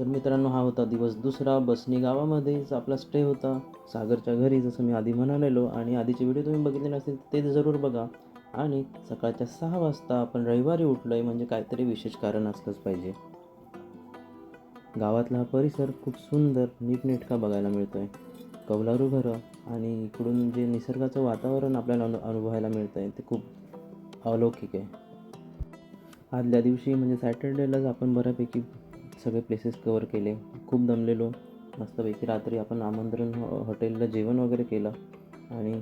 तर मित्रांनो हा होता दिवस दुसरा. बसनी गावामध्येच आपला स्टे होता. सागरच्या घरी जसं मी आधी म्हणालेलो आणि आधीचे व्हिडिओ तुम्ही बघितले नसतील ते जरूर बघा. आणि सकाळच्या सहा वाजता आपण रविवारी उठलो आहे म्हणजे काहीतरी विशेष कारण असलंच पाहिजे. गावातला हा परिसर खूप सुंदर नीटनेटका बघायला मिळतो आहे कौलारू घरं आणि इकडून जे निसर्गाचं वातावरण आपल्याला अनु अनुभवायला मिळतं आहे ते खूप अलौकिक आहे. आदल्या दिवशी म्हणजे सॅटर्डेलाच आपण बऱ्यापैकी सगळे प्लेसेस कवर केले. खूप दमलेलो. मस्तपैकी रात्री आपण आमंत्रण हॉटेलला जेवण वगैरे केलं आणि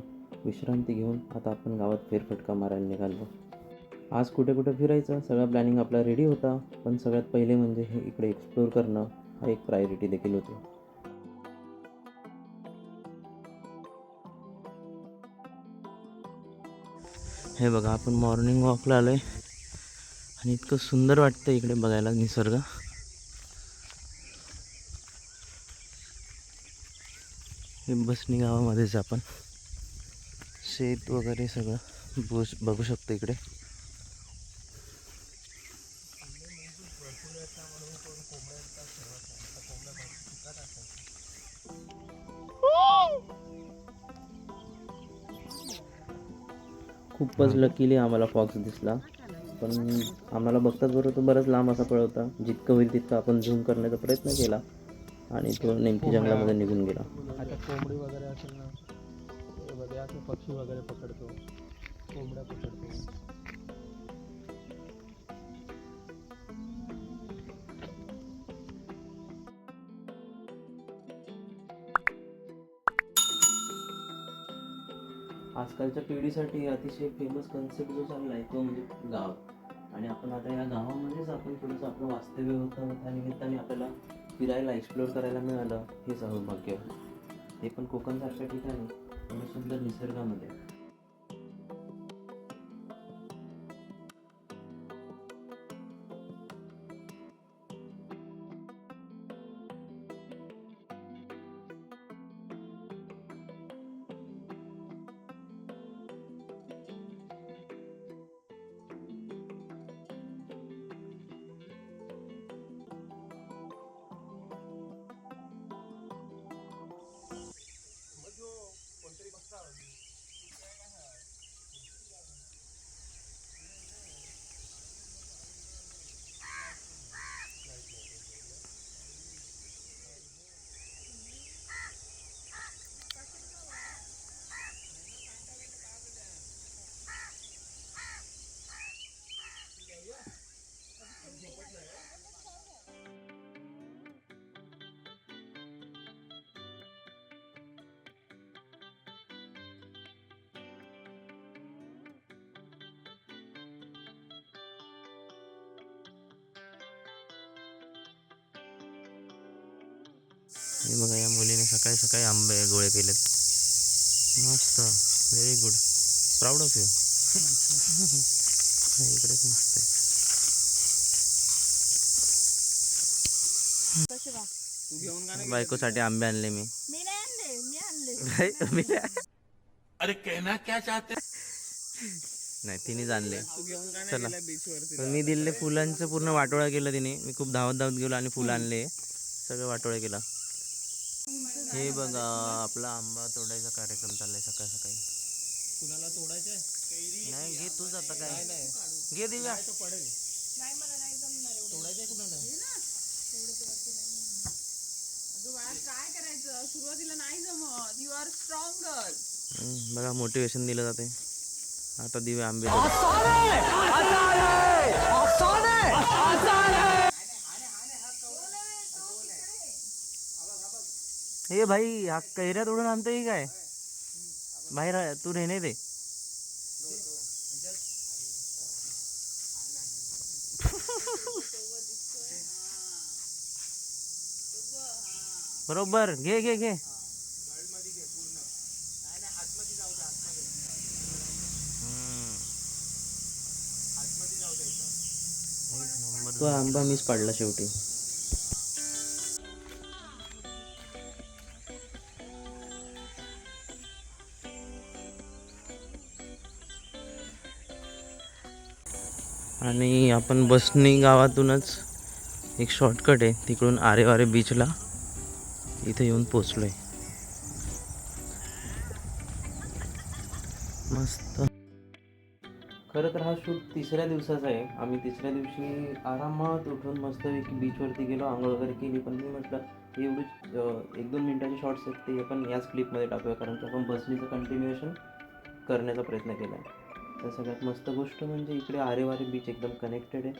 विश्रांती घेऊन आता आपण गावात फेरफटका मारायला निघालो. आज कुठे कुठे फिरायचं? सगळा प्लॅनिंग आपला रेडी होता. पण सगळ्यात पहिले म्हणजे हे इकडे एक्सप्लोर करणं हा एक प्रायोरिटी देखील होती. हे बघा आपण मॉर्निंग वॉकला आलो आहे आणि इतकं सुंदर वाटतं इकडे बघायला निसर्ग. हे बसनी गावामध्येच आपण शेत वगैरे सगळं बघू बघू शकतो इकडे. खूपच लकीली आम्हाला फॉक्स दिसला. पण आम्हाला बघताच बरोबर तो बराच लांब असा पळवता जितकं होईल तितकं आपण झूम करण्याचा प्रयत्न केला. आणि तो नेमकी जंगलामध्ये निघून गेला. आता कोंबडी वगैरे असेल ना हे बघा असं पक्षी वगैरे पकडतो. कोंबड्या पकडतो. आजकालच्या पिढीसाठी अतिशय फेमस कन्सेप्ट जो चालला आहे तो म्हणजे गाव. आणि आपण आता या गावामध्येच आपण थोडंसं आपलं वास्तव्य होतं त्या निमित्ताने आपल्याला फिरायला एक्सप्लोअर करायला मिळालं हे सौभाग्य हे पण कोकणसारख्या ठिकाणी आणि सुंदर निसर्गामध्ये. हे बघा या मुलीने सकाळी सकाळी आंबे गोळे केलेत. मस्त. Very good proud of you इकडे मस्त आहे. तू घेऊन का बायकोसाठी आंबे आणले मी. आणले मी आणले. मी नाही तिनेच आणले. तू घेऊन का चला. पण मी दिले फुलांचं पूर्ण वाटोळा केलं तिने. मी खूप धावत धावत गेलो आणि फुलं आणले. सगळं वाटोळा केला. हे बघा आपला आंबा तोडायचा कार्यक्रम चाललाय सकाळ सकाळी. कुणाला तोडायचंय? नाही घे तूच आता काय. घे दिव्या. पडेल. नाही मला नाही जमणार एवढं. तोडायचंय कुणाला? अगं बाळा काय करायचं? सुरुवातीला नाही जमत. यू आर स्ट्रॉंग गर्ल हम्म, बघा मोटिवेशन दिलं जाते आता दिवे आंबे. हे भाई हा कैऱ्या तोडून आणतोय काय? बाहेर तू रेने दे बरोबर घे घे घे. तो आंबा मीच पाडला शेवटी. आणि आपण बसनी गावातूनच एक शॉर्टकट आहे तिकडून आरे वारे बीचला इथे येऊन पोचलो आहे मस्त. खरं तर हा शूट तिसऱ्या दिवसाचा आहे. आम्ही तिसऱ्या दिवशी आरामात उठून मस्त बीचवरती गेलो आंघोळ वगैरे केली पण मी म्हटलं हे एवढी एक दोन मिनटाचे शॉर्ट्स आहेत ते आपण याच क्लिपमध्ये टाकूया कारण की आपण बसनीचं कंटिन्युएशन करण्याचा प्रयत्न केला आहे तर सगळ्यात मस्त गोष्ट म्हणजे इकडे आरेवारे बीच एकदम कनेक्टेड आहे.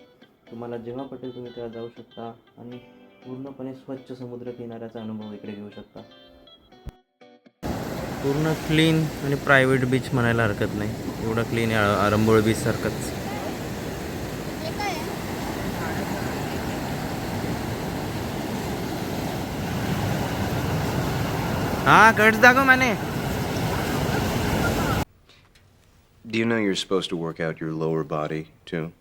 तुम्हाला जेव्हा पटेल तुम्ही तेव्हा जाऊ शकता आणि पूर्णपणे स्वच्छ समुद्र किनाऱ्याचा अनुभव इकडे घेऊ शकता. पूर्ण क्लीन आणि प्रायव्हेट बीच म्हणायला हरकत नाही. एवढा क्लीन आहे आरंबोळ बीच सारखंच. हा कट दाखव Mane. Do you know you're supposed to work out your lower body too?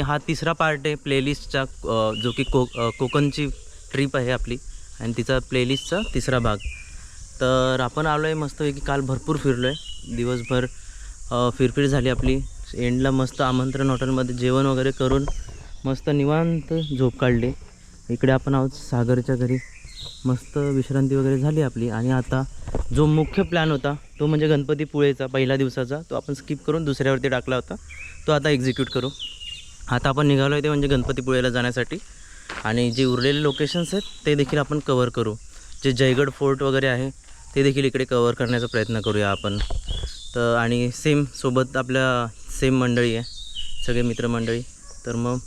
हा तिसरा पार्ट आहे प्लेलिस्टचा जो की को कोकणची ट्रिप आहे आपली. आणि तिचा प्लेलिस्टचा तिसरा भाग. तर आपण आलो आहे मस्तपैकी काल भरपूर फिरलो आहे दिवसभर फिरफिर झाली आपली. एंडला मस्त आमंत्रण हॉटेलमध्ये जेवण वगैरे करून मस्त निवांत झोप काढली. इकडे आपण आहोत सागरच्या घरी. मस्त विश्रांती वगैरे झाली आपली. आणि आता जो मुख्य प्लॅन होता तो म्हणजे गणपतीपुळेचा पहिल्या दिवसाचा तो आपण स्किप करून दुसऱ्यावरती टाकला होता. तो आता एक्झिक्यूट करू. आता आपण निघालो आहे ते म्हणजे गणपतीपुळेला जाण्यासाठी. आणि जे उरलेले लोकेशन्स आहेत ते देखील आपण कवर करू. जे जयगड फोर्ट वगैरे आहे ते देखील इकडे कवर करण्याचा प्रयत्न करूया आपण. तर आणि सेम सोबत आपल्या सेम मंडळी आहे सगळे मित्रमंडळी. तर मग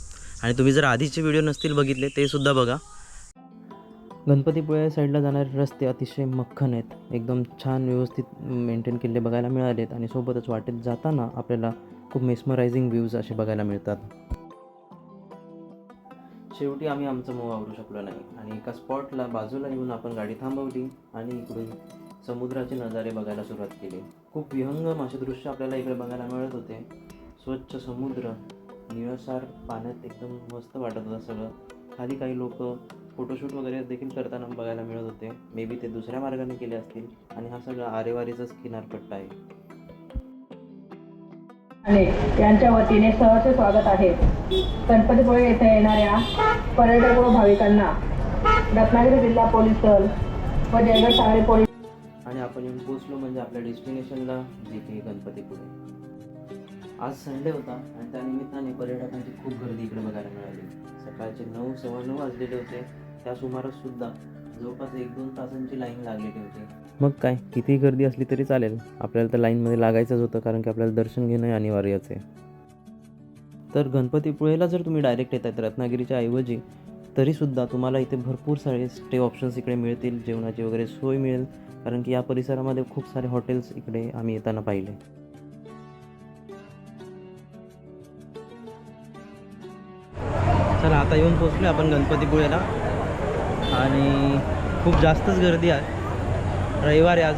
आणि तुम्ही जर आधीचे व्हिडिओ नसतील बघितले ते सुद्धा बघा. गणपतीपुळे साईडला जाणारे रस्ते अतिशय मख्खन आहेत. एकदम छान व्यवस्थित मेंटेन केलेले बघायला मिळालेत. आणि सोबतच वाटेत जाताना आपल्याला खूप मेस्मरायझिंग व्ह्यूज असे बघायला मिळतात. शेवटी आम्ही आमचं मूव आवरू शकलो नाही. आणि एका स्पॉटला बाजूला येऊन आपण गाडी थांबवली आणि इकडून समुद्राचे नजारे बघायला सुरुवात केली. खूप विहंगम असे दृश्य आपल्याला इकडे बघायला मिळत होते. स्वच्छ समुद्र निळसार पाण्यात एकदम मस्त वाटत होतं सगळं. खाली काही लोक फोटोशूट वगैरे देखील करताना बघायला मिळत होते. मे बी ते दुसऱ्या मार्गाने केले असतील आणि हा सगळा आरेवारीचाच किनारपट्टा आहे. आणि यांच्या वतीने सहर्ष स्वागत आहे. गणपतीपुळे येथे येणाऱ्या पर्यटक व भाविकांना रत्नागिरी जिल्हा पोलीस दल व जयगड सागरी पोलीस आणि आपण येऊन पोचलो म्हणजे आपल्या डेस्टिनेशनला जिथे गणपतीपुळे आज संडे होता आणि त्यानिमित्ताने पर्यटकांची खूप गर्दी इकडे बघायला मिळाली. सकाळचे नऊ सव्वा नऊ वाजलेले होते. त्या सुमारास सुद्धा जवळपास एक दोन तासांची लाईन लागलेली होती. मग काय? कितीही गर्दी असली तरी चालेल. आपल्याला तर लाईनमध्ये लागायचंच होतं कारण की आपल्याला दर्शन घेणं अनिवार्यच आहे. तर गणपतीपुळेला जर तुम्ही डायरेक्ट येत आहेत रत्नागिरीच्या ऐवजी तरीसुद्धा तुम्हाला इथे भरपूर सारे स्टे ऑप्शन्स इकडे मिळतील जेवणाची वगैरे सोय मिळेल. कारण की या परिसरामध्ये खूप सारे हॉटेल्स इकडे आम्ही येताना पाहिले. चला आता येऊन पोचलो आपण गणपतीपुळेला. आणि खूप जास्तच गर्दी आहे. रविवार आहे आज.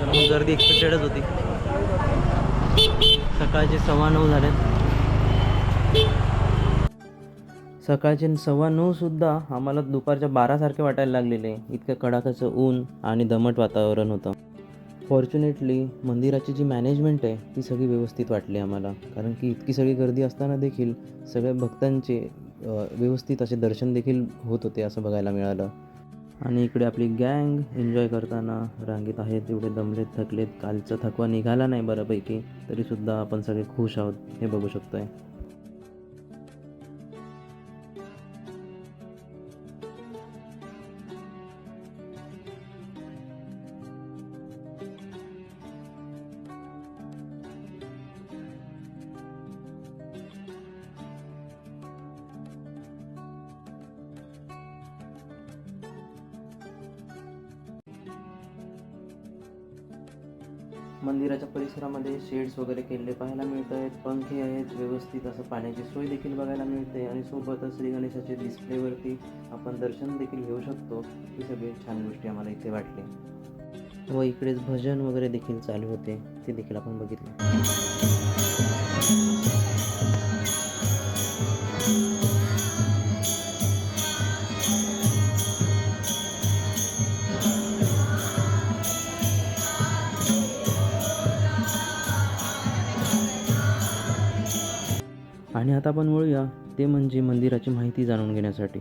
तर गर्दी एक्सपेक्टेडच होती. सकाळचे सव्वा नऊ झालेत. सकाळचे सव्वा नऊ सुद्धा आम्हाला दुपारच्या बारासारखे वाटायला लागलेले. इतकं कडाक्याचं ऊन आणि दमट वातावरण होतं. फॉर्च्युनेटली मंदिराची जी मॅनेजमेंट आहे ती सगळी व्यवस्थित वाटली आम्हाला. कारण की इतकी सगळी गर्दी असताना देखील सगळ्या भक्तांचे व्यवस्थित असे दर्शन देखील होत होते असं बघायला मिळालं. आणि इकडे आपली गँग एन्जॉय करताना रांगेत आहेत. एवढे दमलेत थकलेत. कालचा थकवा निघाला नाही बऱ्यापैकी. तरीसुद्धा आपण सगळे खुश आहोत. हे बघू शकतोय. मंदिराच्या परिसरामध्ये शेड्स वगैरे केलेले पाहायला मिळत आहेत पंखे आहेत व्यवस्थित असं पाण्याची सोय देखील बघायला मिळते आणि सोबतच श्री गणेशाचे डिस्प्लेवरती आपण दर्शन देखील घेऊ शकतो. ही सगळी छान गोष्टी आम्हाला इथे वाटले. व इकडेच भजन वगैरे देखील चालू होते ते देखील आपण बघितले. आणि आता आपण वळूया ते म्हणजे मंदिराची माहिती जाणून घेण्यासाठी.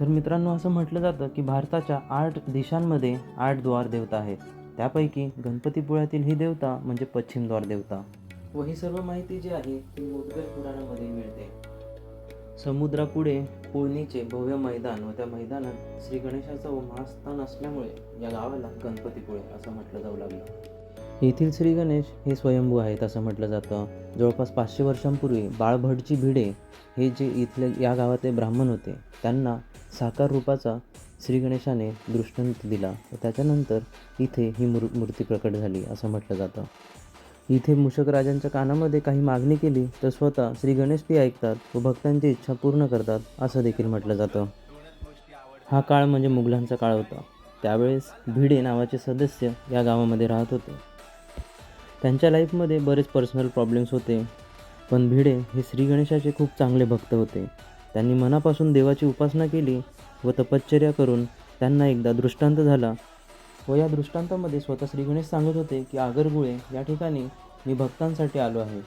तर मित्रांनो असं म्हटलं जातं की भारताच्या आठ दिशांमध्ये आठ द्वार देवता आहेत. त्यापैकी गणपतीपुळ्यातील ही देवता म्हणजे पश्चिम द्वार देवता. व ही सर्व माहिती जी आहे ती मुदगल पुराणामध्ये मिळते. समुद्रापुढे पुळणीचे भव्य मैदान व त्या मैदानात श्री गणेशाचं व महास्थान असल्यामुळे या गावाला गणपतीपुळे असं म्हटलं जाऊ लागलं. येथील श्री गणेश हे स्वयंभू आहेत असं म्हटलं जातं. जवळपास पाचशे वर्षांपूर्वी बाळभटची भिडे हे जे इथले या गावातले ब्राह्मण होते त्यांना साकार रूपाचा श्री गणेशाने दृष्टांत दिला. व त्याच्यानंतर इथे ही मूर मूर्ती प्रकट झाली असं म्हटलं जातं. इथे मूषक राजांच्या कानामध्ये काही मागणी केली तर स्वतः श्री गणेश ती ऐकतात व भक्तांची इच्छा पूर्ण करतात असं देखील म्हटलं जातं. हा काळ म्हणजे मुघलांचा काळ होता. त्यावेळेस भिडे नावाचे सदस्य या गावामध्ये राहत होते. त्यांच्या लाईफमध्ये बरेच पर्सनल प्रॉब्लेम्स होते. पण भिडे हे श्री गणेशाचे खूप चांगले भक्त होते. त्यांनी मनापासून देवाची उपासना केली व तपश्चर्या करून त्यांना एकदा दृष्टांत झाला. व या दृष्टांतामध्ये स्वतः श्री गणेश सांगत होते की आगरगुळे या ठिकाणी मी भक्तांसाठी आलो आहे.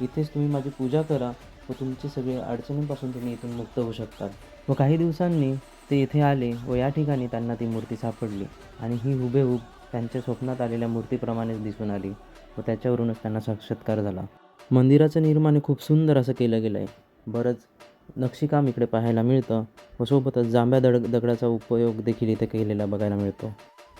इथेच तुम्ही माझी पूजा करा व तुमचे सगळे अडचणींपासून तुम्ही इथून मुक्त होऊ शकतात व काही दिवसांनी ते इथे आले व या ठिकाणी त्यांना ती मूर्ती सापडली आणि ही हुबेहूब त्यांच्या स्वप्नात आलेल्या मूर्तीप्रमाणेच दिसून आली व त्याच्यावरूनच त्यांना साक्षात्कार झाला. मंदिराचं निर्माण हे खूप सुंदर असं केलं गेलं आहे बरंच नक्षीकाम इकडे पाहायला मिळतं व सोबतच जांभ्या दड दगडाचा उपयोग देखील इथे केलेला बघायला मिळतो.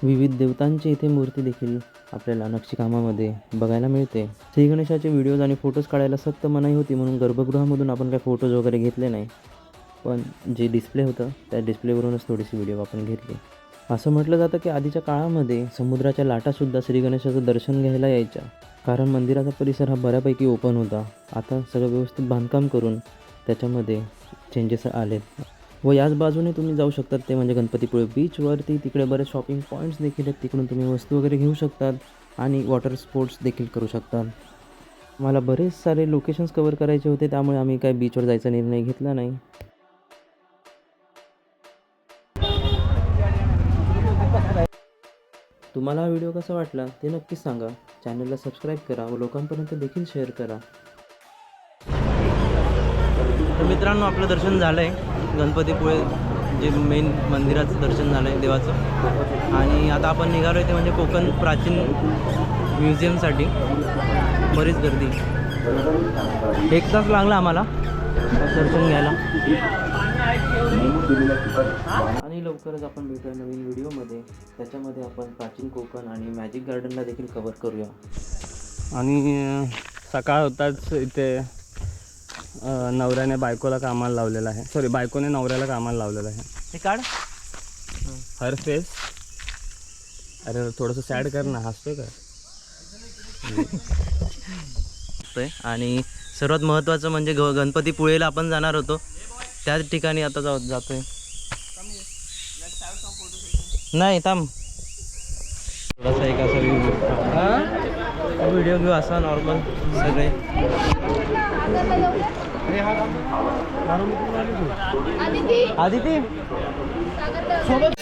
विविध देवतांची इथे मूर्ती देखील आपल्याला नक्षीकामामध्ये बघायला मिळते. श्री गणेशाचे व्हिडिओज आणि फोटोज काढायला सक्त मनाई होती म्हणून गर्भगृहामधून आपण काही फोटोज वगैरे घेतले नाही. पण जे डिस्प्ले होतं त्या डिस्प्लेवरूनच थोडीशी व्हिडिओ आपण घेतली. असं म्हटलं जातं की आधीच्या काळामध्ये समुद्राच्या लाटासुद्धा श्री गणेशाचं दर्शन घ्यायला यायच्या. कारण मंदिराचा परिसर हा बऱ्यापैकी ओपन होता. आता सगळं व्यवस्थित बांधकाम करून त्याच्यामध्ये चेंजेस आलेत. व याच बाजूने तुम्ही जाऊ शकतात ते म्हणजे गणपतीपुळे बीचवरती तिकडे बरेच शॉपिंग पॉईंट्स देखील आहेत. तिकडून तुम्ही वस्तू वगैरे घेऊ शकतात आणि वॉटर स्पोर्ट्स देखील करू शकतात. मला बरेच सारे लोकेशन्स कवर करायचे होते. त्यामुळे आम्ही काय बीचवर जायचा निर्णय घेतला नाही. तुम्हाला हा व्हिडिओ कसा वाटला ते नक्कीच सांगा. चॅनलला सबस्क्राईब करा व लोकांपर्यंत देखील शेअर करा. तर मित्रांनो आपलं दर्शन झालं आहे गणपतीपुळे जे मेन मंदिराचं दर्शन झालं आहे देवाचं. आणि आता आपण निघालो आहे ते म्हणजे कोकण प्राचीन म्युझियमसाठी बरीच गर्दी. एक तास लागला आम्हाला. दर्शन घ्यायला. आणि लवकरच आपण भेटूया नवीन व्हिडिओमध्ये. त्याच्यामध्ये आपण प्राचीन कोकण आणि मॅजिक गार्डनला देखील कवर करूया. आणि सकाळ होताच इथे नवऱ्याने बायकोला कामाला लावलेलं आहे. सॉरी बायकोने नवऱ्याला कामाला लावलेलं आहे. हे काढ. Her face. अरे थोडंसं सॅड कर ना हसतोय का? आणि सर्वात महत्त्वाचं म्हणजे ग गणपतीपुळेला आपण जाणार होतो. त्याच ठिकाणी आता जाऊ जातोय. नाही थांब. थोडासा एक असा व्हिडिओ व्हिडिओ घेऊ असा नॉर्मल सगळे. आदिती? सोबत